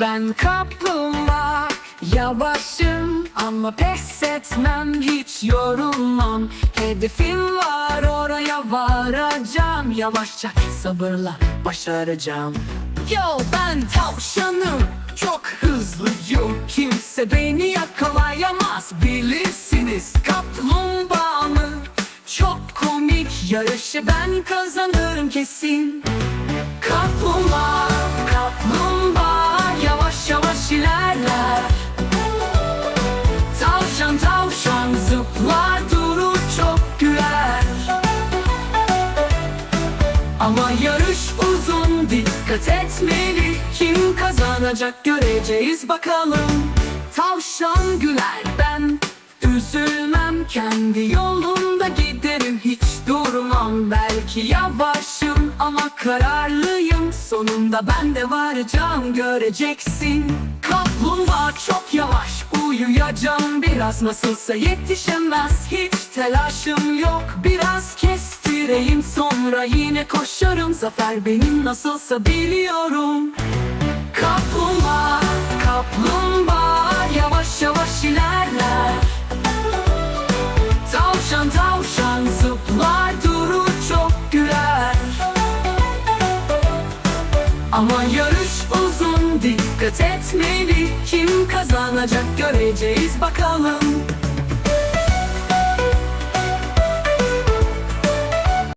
Ben kaplumbağa Yavaşım ama pes etmem Hiç yorulmam. Hedefim var oraya varacağım. Yavaşça sabırla başaracağım. Yo ben tavşanım Çok hızlıyım. Kimse beni yakalayamaz Bilirsiniz. Kaplumbağamı Çok komik. Yarışı ben kazanırım kesin. Kaplumbağa, kaplumbağa Ama yarış uzun dikkat etmeli. Kim kazanacak göreceğiz bakalım. Tavşan güler ben Üzülmem. Kendi yolumda giderim hiç durmam. Belki yavaşım ama kararlıyım. Sonunda ben de varacağım göreceksin. Kaplumbağa çok yavaş uyuyacağım. Biraz Nasılsa yetişemez. Hiç telaşım yok Biraz kestireyim sonra yine koşarım. Zafer benim nasılsa biliyorum. Kaplumbağa, kaplumbağa Yavaş yavaş ilerler. Tavşan tavşan zıplar durur çok güler. Ama yarış uzun dikkat etmeli. Kim kazanacak göreceğiz bakalım